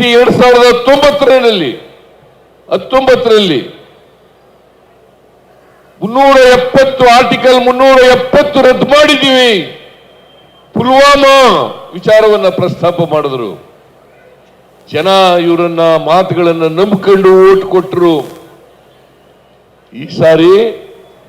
ರೀತಿ ಎರಡ್ ಸಾವಿರದ ಹತ್ತೊಂಬತ್ತರಲ್ಲಿ ಹತ್ತೊಂಬತ್ತರಲ್ಲಿ ಮುನ್ನೂರ ಎಪ್ಪತ್ತು ಆರ್ಟಿಕಲ್ ಮುನ್ನೂರ ಎಪ್ಪತ್ತು ರದ್ದು ಮಾಡಿದ್ದೀವಿ. ಪುಲ್ವಾಮಾ ವಿಚಾರವನ್ನ ಪ್ರಸ್ತಾಪ ಮಾಡಿದ್ರು. ಜನ ಇವರನ್ನ ಮಾತುಗಳನ್ನ ನಂಬಿಕೊಂಡು ಓಟ್ ಕೊಟ್ಟರು ಈ ಸಾರಿ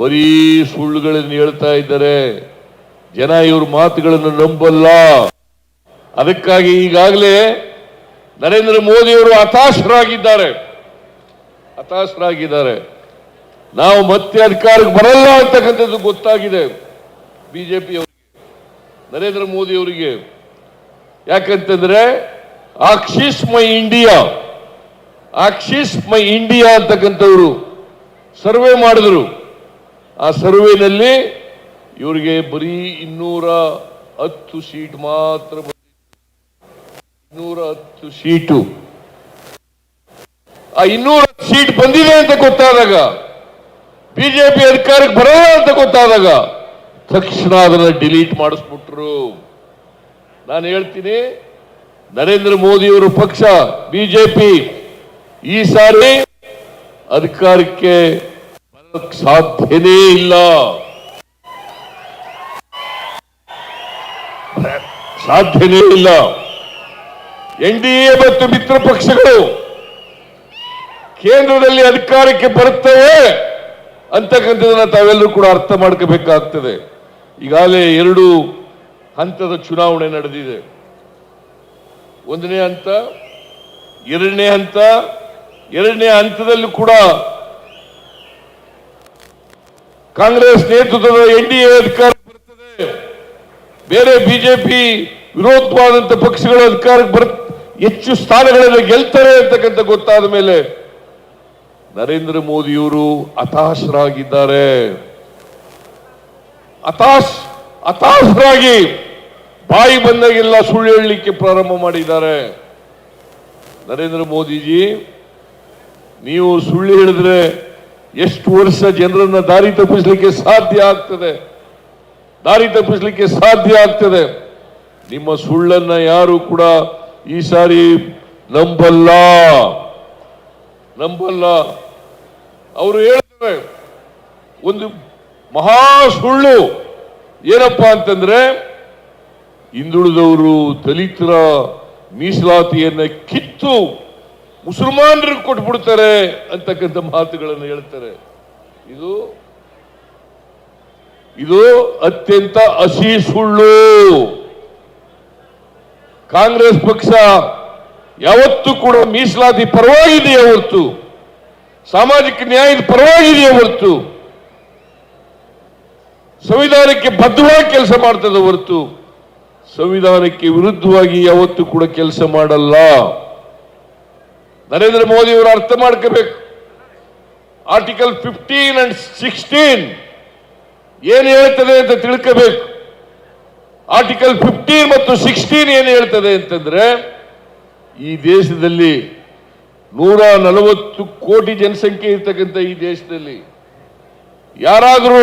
ಬರೀ ಸುಳ್ಳುಗಳನ್ನು ಹೇಳ್ತಾ ಇದ್ದಾರೆ. ಜನ ಇವ್ರ ಮಾತುಗಳನ್ನು ನಂಬಲ್ಲ. ಅದಕ್ಕಾಗಿ ಈಗಾಗಲೇ ನರೇಂದ್ರ ಮೋದಿಯವರು ಹತಾಶರಾಗಿದ್ದಾರೆ. ಹತಾಶರಾಗಿದ್ದಾರೆ. ನಾವು ಮತ್ತೆ ಅಧಿಕಾರಕ್ಕೆ ಬರಲ್ಲ ಅಂತಕ್ಕಂಥದ್ದು ಗೊತ್ತಾಗಿದೆ ಬಿಜೆಪಿ ಅವರಿಗೆ ನರೇಂದ್ರ ಮೋದಿಯವರಿಗೆ. ಯಾಕಂತಂದ್ರೆ Axis my India Axis my India ಅಂತಕ್ಕಂಥವ್ರು survey ಮಾಡಿದ್ರು. ಆ ಸರ್ವೆನಲ್ಲಿ ಇವರಿಗೆ ಬರೀ ಇನ್ನೂರ ಹತ್ತು ಸೀಟ್ ಮಾತ್ರ ಇನ್ನೂರ ಹತ್ತು ಸೀಟು ಆ ಇನ್ನೂರ ಸೀಟ್ ಬಂದಿದೆ ಅಂತ ಗೊತ್ತಾದಾಗ, ಬಿಜೆಪಿ ಅಧಿಕಾರಕ್ಕೆ ಬರಲ್ಲ ಅಂತ ಗೊತ್ತಾದಾಗ ತಕ್ಷಣ ಅದನ್ನ ಡಿಲೀಟ್ ಮಾಡಿಸ್ಬಿಟ್ರು. ನಾನು ಹೇಳ್ತೀನಿ, ನರೇಂದ್ರ ಮೋದಿಯವರು ಪಕ್ಷ, ಬಿಜೆಪಿ ಈ ಸಾರಿ ಅಧಿಕಾರಕ್ಕೆ ಸಾಧ್ಯನೇ ಇಲ್ಲ. ಸಾಧ್ಯನೇ ಇಲ್ಲ. ಎನ್ ಡಿ ಎ ಮತ್ತು ಮಿತ್ರ ಪಕ್ಷಗಳು ಕೇಂದ್ರದಲ್ಲಿ ಅಧಿಕಾರಕ್ಕೆ ಬರುತ್ತವೆ ಅಂತಕ್ಕಂಥದನ್ನ ತಾವೆಲ್ಲರೂ ಕೂಡ ಅರ್ಥ ಮಾಡ್ಕೋಬೇಕಾಗ್ತದೆ. ಈಗಾಗಲೇ ಎರಡು ಹಂತದ ಚುನಾವಣೆ ನಡೆದಿದೆ. ಒಂದನೇ ಹಂತ, ಎರಡನೇ ಹಂತ, ಎರಡನೇ ಹಂತದಲ್ಲೂ ಕೂಡ ಕಾಂಗ್ರೆಸ್ ನೇತೃತ್ವದ ಎನ್ ಡಿ ಎ ಅಧಿಕಾರಕ್ಕೆ ಬರುತ್ತದೆ ಬೇರೆ ಬಿಜೆಪಿ ವಿರೋಧವಾದಂತ ಪಕ್ಷಗಳ ಅಧಿಕಾರಕ್ಕೆ ಬರ್ ಹೆಚ್ಚು ಸ್ಥಾನಗಳನ್ನು ಗೆಲ್ತಾರೆ ಅಂತಕ್ಕಂಥ ಗೊತ್ತಾದ ಮೇಲೆ ನರೇಂದ್ರ ಮೋದಿಯವರು ಹತಾಶರಾಗಿದ್ದಾರೆ. ಹತಾಶ್, ಹತಾಶರಾಗಿ ಬಾಯಿ ಬಂದಾಗೆಲ್ಲ ಸುಳ್ಳು ಹೇಳಲಿಕ್ಕೆ ಪ್ರಾರಂಭ ಮಾಡಿದ್ದಾರೆ. ನರೇಂದ್ರ ಮೋದಿಜಿ, ನೀವು ಸುಳ್ಳು ಹೇಳಿದ್ರೆ ಎಷ್ಟು ವರ್ಷ ಜನರನ್ನ ದಾರಿ ತಪ್ಪಿಸಲಿಕ್ಕೆ ಸಾಧ್ಯ ಆಗ್ತದೆ? ದಾರಿ ತಪ್ಪಿಸಲಿಕ್ಕೆ ಸಾಧ್ಯ ಆಗ್ತದೆ? ನಿಮ್ಮ ಸುಳ್ಳನ್ನ ಯಾರು ಕೂಡ ಈ ಸಾರಿ ನಂಬಲ್ಲ. ನಂಬಲ್ಲ. ಅವರು ಹೇಳ್ತಾರೆ ಒಂದು ಮಹಾ ಸುಳ್ಳು. ಏನಪ್ಪ ಅಂತಂದ್ರೆ ಹಿಂದುಳಿದವರು ದಲಿತರ ಮೀಸಲಾತಿಯನ್ನ ಕಿತ್ತು ಮುಸಲ್ಮಾನರಿಗೆ ಕೊಟ್ಬಿಡ್ತಾರೆ ಅಂತಕ್ಕಂಥ ಮಾತುಗಳನ್ನು ಹೇಳ್ತಾರೆ. ಇದು ಇದು ಅತ್ಯಂತ ಹಸಿ ಸುಳ್ಳು. ಕಾಂಗ್ರೆಸ್ ಪಕ್ಷ ಯಾವತ್ತೂ ಕೂಡ ಮೀಸಲಾತಿ ಪರವಾಗಿದೆಯೇ ಹೊರತು, ಸಾಮಾಜಿಕ ನ್ಯಾಯದ ಪರವಾಗಿದೆಯೇ ಹೊರತು, ಸಂವಿಧಾನಕ್ಕೆ ಬದ್ಧವಾಗಿ ಕೆಲಸ ಮಾಡ್ತದೆ ಹೊರತು, ಸಂವಿಧಾನಕ್ಕೆ ವಿರುದ್ಧವಾಗಿ ಯಾವತ್ತು ಕೂಡ ಕೆಲಸ ಮಾಡಲ್ಲ. ನರೇಂದ್ರ ಮೋದಿ ಅವರು ಅರ್ಥ ಮಾಡ್ಕೋಬೇಕು. ಆರ್ಟಿಕಲ್ ಫಿಫ್ಟೀನ್ ಅಂಡ್ ಸಿಕ್ಸ್ಟೀನ್ ಏನು ಹೇಳ್ತದೆ ಅಂತ ತಿಳ್ಕೋಬೇಕು. ಆರ್ಟಿಕಲ್ ಫಿಫ್ಟೀನ್ ಮತ್ತು ಸಿಕ್ಸ್ಟೀನ್ ಏನು ಹೇಳ್ತದೆ ಅಂತಂದ್ರೆ, ಈ ದೇಶದಲ್ಲಿ ನೂರ ನಲವತ್ತು ಕೋಟಿ ಜನಸಂಖ್ಯೆ ಇರ್ತಕ್ಕಂಥ ಈ ದೇಶದಲ್ಲಿ ಯಾರಾದರೂ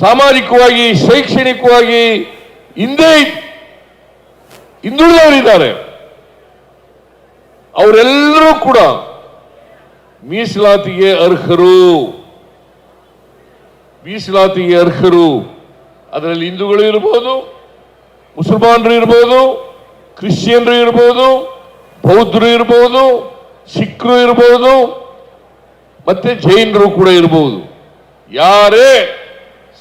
ಸಾಮಾಜಿಕವಾಗಿ, ಶೈಕ್ಷಣಿಕವಾಗಿ ಹಿಂದೆ ಹಿಂದುಳಿದವರಿದ್ದಾರೆ, ಅವರೆಲ್ಲರೂ ಕೂಡ ಮೀಸಲಾತಿಗೆ ಅರ್ಹರು. ಮೀಸಲಾತಿಗೆ ಅರ್ಹರು. ಅದರಲ್ಲಿ ಹಿಂದೂಗಳು ಇರ್ಬೋದು, ಮುಸಲ್ಮಾನರು ಇರ್ಬೋದು, ಕ್ರಿಶ್ಚಿಯನ್ರು ಇರ್ಬೋದು, ಬೌದ್ಧರು ಇರ್ಬೋದು, ಸಿಖ್ರು ಇರ್ಬೋದು, ಮತ್ತೆ ಜೈನರು ಕೂಡ ಇರ್ಬೋದು. ಯಾರೇ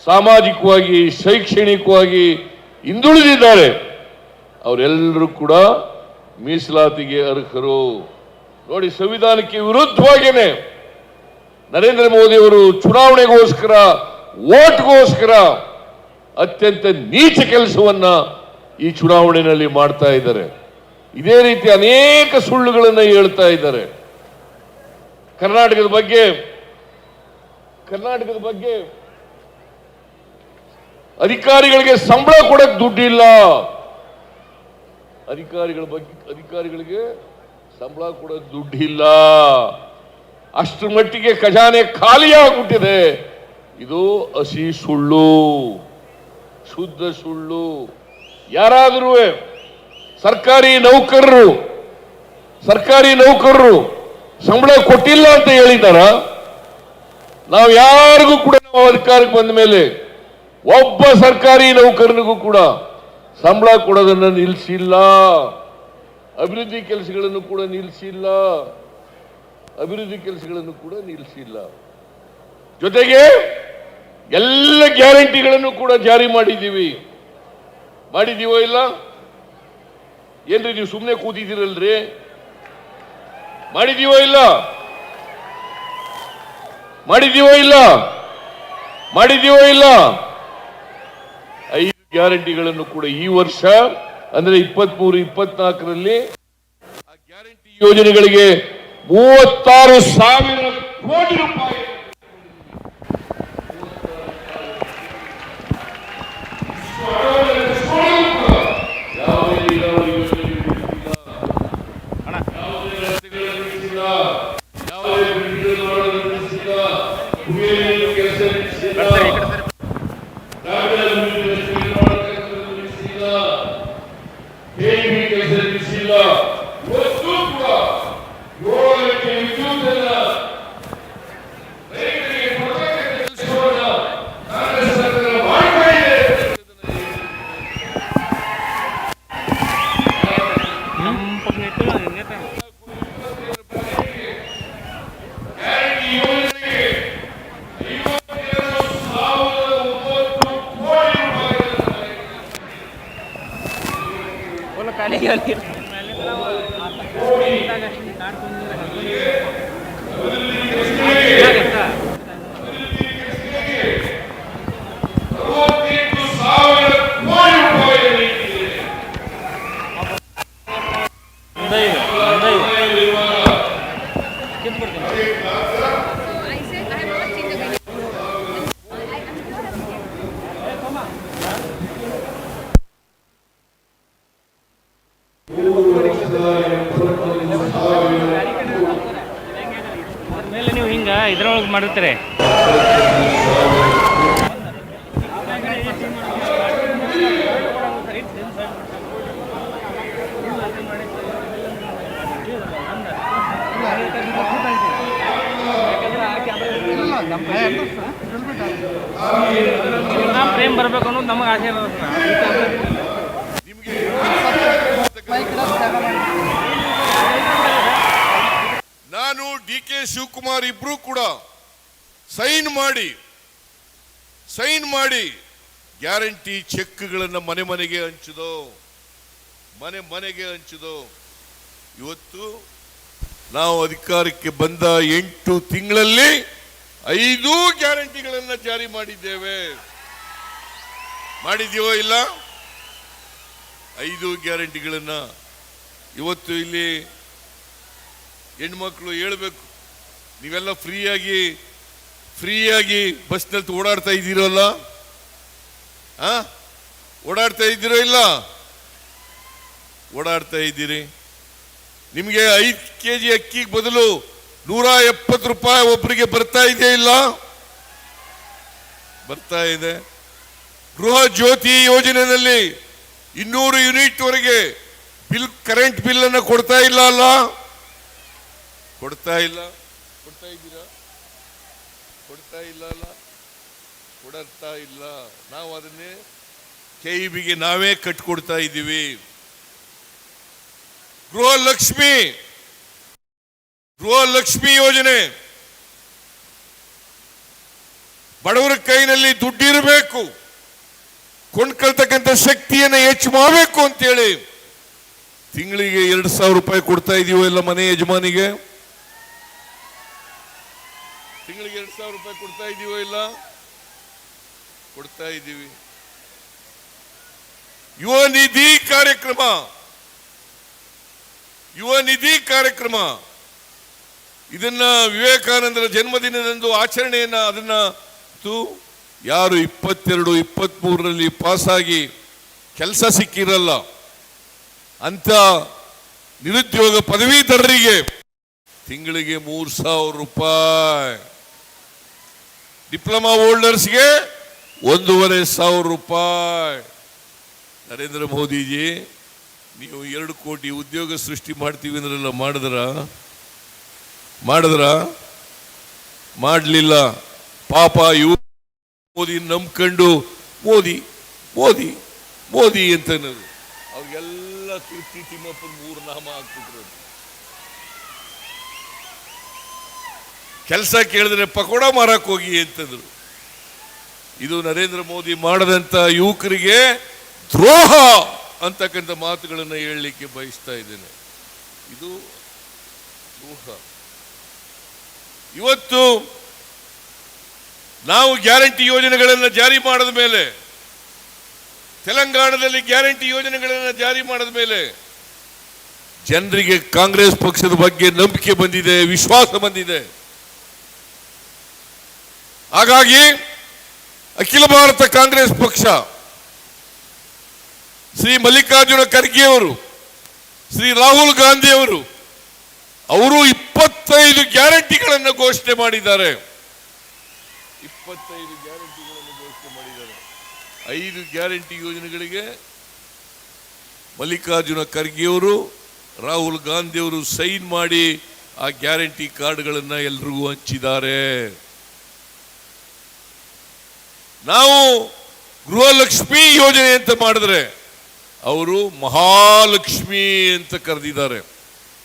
ಸಾಮಾಜಿಕವಾಗಿ, ಶೈಕ್ಷಣಿಕವಾಗಿ ಹಿಂದುಳಿದಿದ್ದಾರೆ, ಅವರೆಲ್ಲರೂ ಕೂಡ ಮೀಸಲಾತಿಗೆ ಅರ್ಹರು. ನೋಡಿ, ಸಂವಿಧಾನಕ್ಕೆ ವಿರುದ್ಧವಾಗಿಯೇ ನರೇಂದ್ರ ಮೋದಿಯವರು ಚುನಾವಣೆಗೋಸ್ಕರ ಓಟ್ಗೋಸ್ಕರ ಅತ್ಯಂತ ನೀಚ ಕೆಲಸವನ್ನ ಈ ಚುನಾವಣೆಯಲ್ಲಿ ಮಾಡ್ತಾ ಇದ್ದಾರೆ. ಇದೇ ರೀತಿ ಅನೇಕ ಸುಳ್ಳುಗಳನ್ನು ಹೇಳ್ತಾ ಇದ್ದಾರೆ. ಕರ್ನಾಟಕದ ಬಗ್ಗೆ ಕರ್ನಾಟಕದ ಬಗ್ಗೆ ಅಧಿಕಾರಿಗಳಿಗೆ ಸಂಬಳ ಕೊಡಕ್ ದುಡ್ಡಿಲ್ಲ. ಅಧಿಕಾರಿಗಳ ಬಗ್ಗೆ, ಅಧಿಕಾರಿಗಳಿಗೆ ಸಂಬಳ ಕೊಡಕ್ ದುಡ್ಡಿಲ್ಲ. ಅಷ್ಟರ ಮಟ್ಟಿಗೆ ಖಜಾನೆ ಖಾಲಿಯಾಗ್ಬಿಟ್ಟಿದೆ. ಇದು ಹಸಿ ಸುಳ್ಳು. ಶುದ್ಧ ಸುಳ್ಳು. ಯಾರಾದರೂ ಸರ್ಕಾರಿ ನೌಕರರು ಸರ್ಕಾರಿ ನೌಕರರು ಸಂಬಳ ಕೊಟ್ಟಿಲ್ಲ ಅಂತ ಹೇಳಿದಾರ ನಾವು ಯಾರಿಗೂ ಕೂಡ ನಾವು ಅಧಿಕಾರಕ್ಕೆ ಬಂದ ಮೇಲೆ ಒಬ್ಬ ಸರ್ಕಾರಿ ನೌಕರನಿಗೂ ಕೂಡ ಸಂಬಳ ಕೊಡೋದನ್ನು ನಿಲ್ಲಿಸಿಲ್ಲ ಅಭಿವೃದ್ಧಿ ಕೆಲಸಗಳನ್ನು ಕೂಡ ನಿಲ್ಲಿಸಿಲ್ಲ ಅಭಿವೃದ್ಧಿ ಕೆಲಸಗಳನ್ನು ಕೂಡ ನಿಲ್ಲಿಸಿಲ್ಲ ಜೊತೆಗೆ ಎಲ್ಲ ಗ್ಯಾರಂಟಿಗಳನ್ನು ಕೂಡ ಜಾರಿ ಮಾಡಿದ್ದೀವಿ. ಮಾಡಿದ್ದೀವೋ ಇಲ್ಲ? ಏನ್ರಿ ನೀವು ಸುಮ್ಮನೆ ಕೂತಿದ್ದೀರಲ್ರಿ? ಮಾಡಿದೀವೋ ಇಲ್ಲ? ಮಾಡಿದೀವೋ ಇಲ್ಲ? ಮಾಡಿದೀವೋ ಇಲ್ಲ? ಐದು ಗ್ಯಾರಂಟಿಗಳನ್ನು ಕೂಡ ಈ ವರ್ಷ, ಅಂದ್ರೆ ಇಪ್ಪತ್ಮೂರು, ಇಪ್ಪತ್ನಾಲ್ಕರಲ್ಲಿ ಆ ಗ್ಯಾರಂಟಿ ಯೋಜನೆಗಳಿಗೆ ಮೂವತ್ತಾರು ಸಾವಿರ ಕೋಟಿ ರೂಪಾಯಿ ಯಾವುದೇ ನೀರಾವರಿ ಯೋಜನೆಗಳು ಇಲ್ಲ. ಯಾವುದೇ ರಸ್ತೆಗಳನ್ನು ನಿಲ್ಲಿಸಿಲ್ಲ. ಯಾವುದೇ ಬ್ರಿಡ್ಜ್ಗಳನ್ನು ಮಾಡೋದನ್ನು ನಿಲ್ಲಿಸಿಲ್ಲ. ಕುಡಿಯುವ ನೀರಿನ ಕೆಲಸ ನಿಲ್ಲಿಸಿಲ್ಲ. ಗ್ರಾಮೀಣ ಅಭಿವೃದ್ಧಿ ರಸ್ತೆಗಳನ್ನು ಮಾಡೋ ಕೆಲಸವನ್ನು ನಿಲ್ಲಿಸಿಲ್ಲ. KEB ಕೆಲಸ ನಿಲ್ಲಿಸಿಲ್ಲ. ಇವತ್ತೂ ಕೂಡ ಏಳು ಗಂಟೆ ವಿದ್ಯುತ್ತನ್ನ ರೈತರಿಗೆ ಕೊಡ್ತಕ್ಕಂಥ ಕೆಲಸವನ್ನ ಕಾಂಗ್ರೆಸ್ ಸರ್ಕಾರ ಮಾಡ್ತಾ ಇದೆ. Pag nito lang, nito. Guarantee ಯೋಜನೆಗೆ ಐವತ್ತೆರಡು ಸಾವಿರದ ಒಂಬತ್ತು ಕೋಟಿ ರೂಪಾಯಿಗಳನ್ನು ಅಲ್ಲ ಕಾಲೇಜಲ್ಲಿ ಮೇಲಿಂದ ಆ ತಕ್ಕಂತ ಸ್ಟಾರ್ ಬಂದಿರೋದು ಅದು ಇದ್ರೊಳಗೆ ಮಾಡಿರ್ತೀರಿ ಪ್ರೇಮ್ ಬರ್ಬೇಕು ಅನ್ನೋದು ನಮಗೆ ಆಸೆ ನಾನು ಡಿ ಕೆ ಶಿವಕುಮಾರ್ ಇಬ್ರು ಕೂಡ ಸೈನ್ ಮಾಡಿ ಸೈನ್ ಮಾಡಿ, ಗ್ಯಾರಂಟಿ ಚೆಕ್ಗಳನ್ನು ಮನೆ ಮನೆಗೆ ಹಂಚಿದೋ, ಮನೆ ಮನೆಗೆ ಹಂಚಿದೋ. ಇವತ್ತು ನಾವು ಅಧಿಕಾರಕ್ಕೆ ಬಂದ ಎಂಟು ತಿಂಗಳಲ್ಲಿ ಐದು ಗ್ಯಾರಂಟಿಗಳನ್ನು ಜಾರಿ ಮಾಡಿದ್ದೇವೆ. ಮಾಡಿದೀವೋ ಇಲ್ಲ? ಐದು ಗ್ಯಾರಂಟಿಗಳನ್ನು ಇವತ್ತು ಇಲ್ಲಿ ಹೆಣ್ಮಕ್ಳು ಹೇಳಬೇಕು, ನೀವೆಲ್ಲ ಫ್ರೀಯಾಗಿ ಫ್ರೀಯಾಗಿ ಬಸ್ನಲ್ಲಿ ಓಡಾಡ್ತಾ ಇದ್ದೀರಲ್ಲ ಓಡಾಡ್ತಾ ಇದ್ದೀರೋ ಇಲ್ಲ? ಓಡಾಡ್ತಾ ಇದ್ದೀರಿ. ನಿಮಗೆ ಐದು ಕೆ ಜಿ ಅಕ್ಕಿಗೆ ಬದಲು ನೂರ ಎಪ್ಪತ್ತು ರೂಪಾಯಿ ಒಬ್ಬರಿಗೆ ಬರ್ತಾ ಇದೆಯಾ ಇಲ್ಲ? ಬರ್ತಾ ಇದೆ. ಗೃಹ ಜ್ಯೋತಿ ಯೋಜನೆಯಲ್ಲಿ ಇನ್ನೂರು ಯೂನಿಟ್ ವರೆಗೆ ಬಿಲ್, ಕರೆಂಟ್ ಬಿಲ್ ಅನ್ನು ಕೊಡ್ತಾ ಇಲ್ಲ ಅಲ್ಲ? ಕೊಡ್ತಾ ಇಲ್ಲ. ಕೊಡ್ತಾ ಇಲ್ಲ ಅಲ್ಲ ಕೊಡ್ತಾ ಇಲ್ಲ. ನಾವು ಅದನ್ನೇ ಕೆಇಬಿಗೆ ನಾವೇ ಕಟ್ಕೊಡ್ತಾ ಇದ್ದೀವಿ. ಗೃಹಲಕ್ಷ್ಮಿ! ಗೃಹಲಕ್ಷ್ಮಿ ಯೋಜನೆ! ಬಡವರ ಕೈನಲ್ಲಿ ದುಡ್ಡಿರಬೇಕು. ಕೊಂಡ್ಕೊಳ್ತಕ್ಕಂಥ ಶಕ್ತಿಯನ್ನು ಹೆಚ್ಚು ಮಾಡಬೇಕು ಅಂತೇಳಿ ತಿಂಗಳಿಗೆ ಎರಡು ಸಾವಿರ ರೂಪಾಯಿ ಕೊಡ್ತಾ ಇದೀವೋ ಎಲ್ಲ ಮನೆ ಯಜಮಾನಿಗೆ ತಿಂಗಳಿಗೆ ಎರಡು ಸಾವಿರ ರೂಪಾಯಿ ಕೊಡ್ತಾ ಇದೀವೋ ಇಲ್ಲ? ಕೊಡ್ತಾ ಇದ್ದೀವಿ ಯುವ ನಿಧಿ ಕಾರ್ಯಕ್ರಮ. ಯುವ ನಿಧಿ ಕಾರ್ಯಕ್ರಮ. ಇದನ್ನ ವಿವೇಕಾನಂದರ ಜನ್ಮದಿನದಂದು ಆಚರಣೆಯನ್ನ ಅದನ್ನ ಯಾರು ಇಪ್ಪತ್ತೆರಡು, ಇಪ್ಪತ್ಮೂರರಲ್ಲಿ ಪಾಸಾಗಿ ಕೆಲಸ ಸಿಕ್ಕಿರಲ್ಲ. ಅಂತ ನಿರುದ್ಯೋಗ ಪದವೀಧರರಿಗೆ ತಿಂಗಳಿಗೆ ಮೂರು ಸಾವಿರ ರೂಪಾಯಿ. ಡಿಪ್ಲೊಮಾ ಹೋಲ್ಡರ್ಸ್ಗೆ ಒಂದೂವರೆ ಸಾವಿರ ರೂಪಾಯಿ. ನರೇಂದ್ರ ಮೋದಿಜಿ, ನೀವು ಎರಡು ಕೋಟಿ ಉದ್ಯೋಗ ಸೃಷ್ಟಿ ಮಾಡ್ತೀವಿ ಅಂದ್ರೆಲ್ಲ, ಮಾಡಿದ್ರ? ಮಾಡಿದ್ರ? ಮಾಡಲಿಲ್ಲ. ಪಾಪ ಇವು ಮೋದಿ ನಂಬ್ಕೊಂಡು, ಮೋದಿ ಮೋದಿ ಮೋದಿ ಅಂತ ಅನ್ನೋದು. ತಿಮ್ಮಪ್ಪ ಮೂರು ನಾಮ ಹಾಕ್ಬಿಟ್ರು. ಕೆಲಸ ಕೇಳಿದ್ರೆ ಪಕೋಡ ಮಾರಕ್ಕೆ ಹೋಗಿ ಅಂತಂದ್ರು. ಇದು ನರೇಂದ್ರ ಮೋದಿ ಮಾಡದಂತ ಯುವಕರಿಗೆ ದ್ರೋಹ ಅಂತಕ್ಕಂಥ ಮಾತುಗಳನ್ನು ಹೇಳಲಿಕ್ಕೆ ಬಯಸ್ತಾ ಇದ್ದೇನೆ. ಇದು ದ್ರೋಹ. ಇವತ್ತು ನಾವು ಗ್ಯಾರಂಟಿ ಯೋಜನೆಗಳನ್ನು ಜಾರಿ ಮಾಡಿದ ಮೇಲೆ, ತೆಲಂಗಾಣದಲ್ಲಿ ಗ್ಯಾರಂಟಿ ಯೋಜನೆಗಳನ್ನು ಜಾರಿ ಮಾಡಿದ ಮೇಲೆ ಜನರಿಗೆ ಕಾಂಗ್ರೆಸ್ ಪಕ್ಷದ ಬಗ್ಗೆ ನಂಬಿಕೆ ಬಂದಿದೆ, ವಿಶ್ವಾಸ ಬಂದಿದೆ. ಹಾಗಾಗಿ ಅಖಿಲ ಭಾರತ ಕಾಂಗ್ರೆಸ್ ಪಕ್ಷ, ಶ್ರೀ ಮಲ್ಲಿಕಾರ್ಜುನ ಖರ್ಗೆ ಅವರು, ಶ್ರೀ ರಾಹುಲ್ ಗಾಂಧಿಯವರು ಅವರು ಇಪ್ಪತ್ತೈದು ಗ್ಯಾರಂಟಿಗಳನ್ನು ಘೋಷಣೆ ಮಾಡಿದ್ದಾರೆ. ಇಪ್ಪತ್ತೈದು ಗ್ಯಾರಂಟಿಗಳನ್ನು ಘೋಷಣೆ ಮಾಡಿದ್ದಾರೆ. ಐದು ಗ್ಯಾರಂಟಿ ಯೋಜನೆಗಳಿಗೆ ಮಲ್ಲಿಕಾರ್ಜುನ ಖರ್ಗೆ ಅವರು, ರಾಹುಲ್ ಗಾಂಧಿಯವರು ಸೈನ್ ಮಾಡಿ ಆ ಗ್ಯಾರಂಟಿ ಕಾರ್ಡ್ಗಳನ್ನು ಎಲ್ರಿಗೂ ಹಂಚಿದ್ದಾರೆ. ನಾವು ಗೃಹಲಕ್ಷ್ಮಿ ಯೋಜನೆ ಅಂತ ಮಾಡಿದ್ರೆ ಅವರು ಮಹಾಲಕ್ಷ್ಮಿ ಅಂತ ಕರೆದಿದ್ದಾರೆ.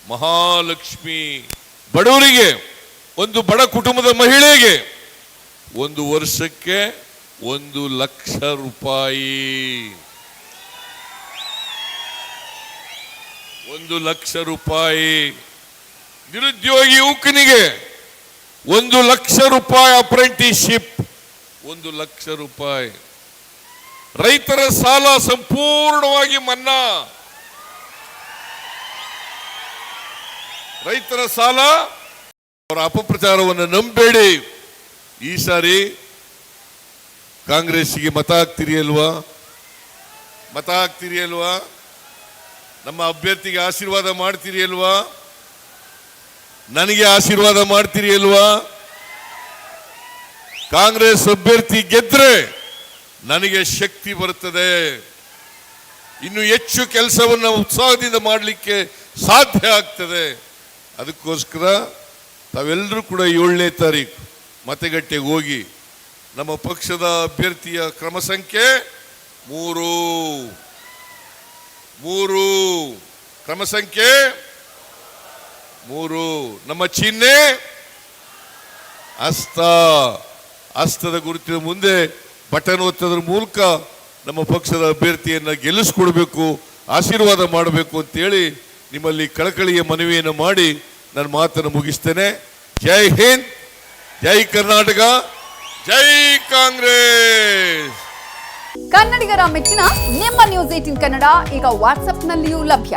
ಮಹಾಲಕ್ಷ್ಮಿ ಬಡವರಿಗೆ, ಒಂದು ಬಡ ಕುಟುಂಬದ ಮಹಿಳೆಗೆ ಒಂದು ವರ್ಷಕ್ಕೆ ಒಂದು ಲಕ್ಷ ರೂಪಾಯಿ. ಒಂದು ಲಕ್ಷ ರೂಪಾಯಿ. ನಿರುದ್ಯೋಗಿ ಯುವಕನಿಗೆ ಒಂದು ಲಕ್ಷ ರೂಪಾಯಿ ಅಪ್ರೆಂಟಿಸ್ಶಿಪ್ ಒಂದು ಲಕ್ಷ ರೂಪಾಯಿ. ರೈತರ ಸಾಲ ಸಂಪೂರ್ಣವಾಗಿ ಮನ್ನಾ. ರೈತರ ಸಾಲ ಅವರ ಅಪಪ್ರಚಾರವನ್ನು ನಂಬೇಡಿ. ಈ ಸಾರಿ ಕಾಂಗ್ರೆಸ್ಸಿಗೆ ಮತ ಹಾಕ್ತಿರಿ ಅಲ್ವಾ? ಮತ ಹಾಕ್ತಿರಿ ಅಲ್ವಾ? ನಮ್ಮ ಅಭ್ಯರ್ಥಿಗೆ ಆಶೀರ್ವಾದ ಮಾಡ್ತೀರಿ ಅಲ್ವಾ? ನನಗೆ ಆಶೀರ್ವಾದ ಮಾಡ್ತೀರಿ ಅಲ್ವಾ? ಕಾಂಗ್ರೆಸ್ ಅಭ್ಯರ್ಥಿ ಗೆದ್ರೆ ನನಗೆ ಶಕ್ತಿ ಬರುತ್ತದೆ. ಇನ್ನು ಹೆಚ್ಚು ಕೆಲಸವನ್ನು ಉತ್ಸಾಹದಿಂದ ಮಾಡಲಿಕ್ಕೆ ಸಾಧ್ಯ ಆಗ್ತದೆ. ಅದಕ್ಕೋಸ್ಕರ ತಾವೆಲ್ಲರೂ ಕೂಡ ಏಳನೇ ತಾರೀಕು ಮತಗಟ್ಟೆಗೆ ಹೋಗಿ ನಮ್ಮ ಪಕ್ಷದ ಅಭ್ಯರ್ಥಿಯ ಕ್ರಮ ಸಂಖ್ಯೆ ಮೂರು. ಮೂರು. ಕ್ರಮ ಸಂಖ್ಯೆ ಮೂರು. ನಮ್ಮ ಚಿಹ್ನೆ ಹಸ್ತ ಹಸ್ತದ ಗುರುತಿನ ಮುಂದೆ ಬಟನ್ ಒತ್ತದ್ರ ಮೂಲಕ ನಮ್ಮ ಪಕ್ಷದ ಅಭ್ಯರ್ಥಿಯನ್ನು ಗೆಲ್ಲಿಸ್ಕೊಡ್ಬೇಕು, ಆಶೀರ್ವಾದ ಮಾಡಬೇಕು ಅಂತೇಳಿ ನಿಮ್ಮಲ್ಲಿ ಕಳಕಳಿಯ ಮನವಿಯನ್ನು ಮಾಡಿ ನನ್ನ ಮಾತನ್ನು ಮುಗಿಸ್ತೇನೆ. ಜೈ ಹಿಂದ್, ಜೈ ಕರ್ನಾಟಕ, ಜೈ ಕಾಂಗ್ರೆಸ್! ಕನ್ನಡಿಗರ ಮೆಚ್ಚಿನ ನಿಮ್ಮ ನ್ಯೂಸ್ ಏಟಿನ್ ಕನ್ನಡ ಈಗ ವಾಟ್ಸ್ಆಪ್ನಲ್ಲಿಯೂ ಲಭ್ಯ.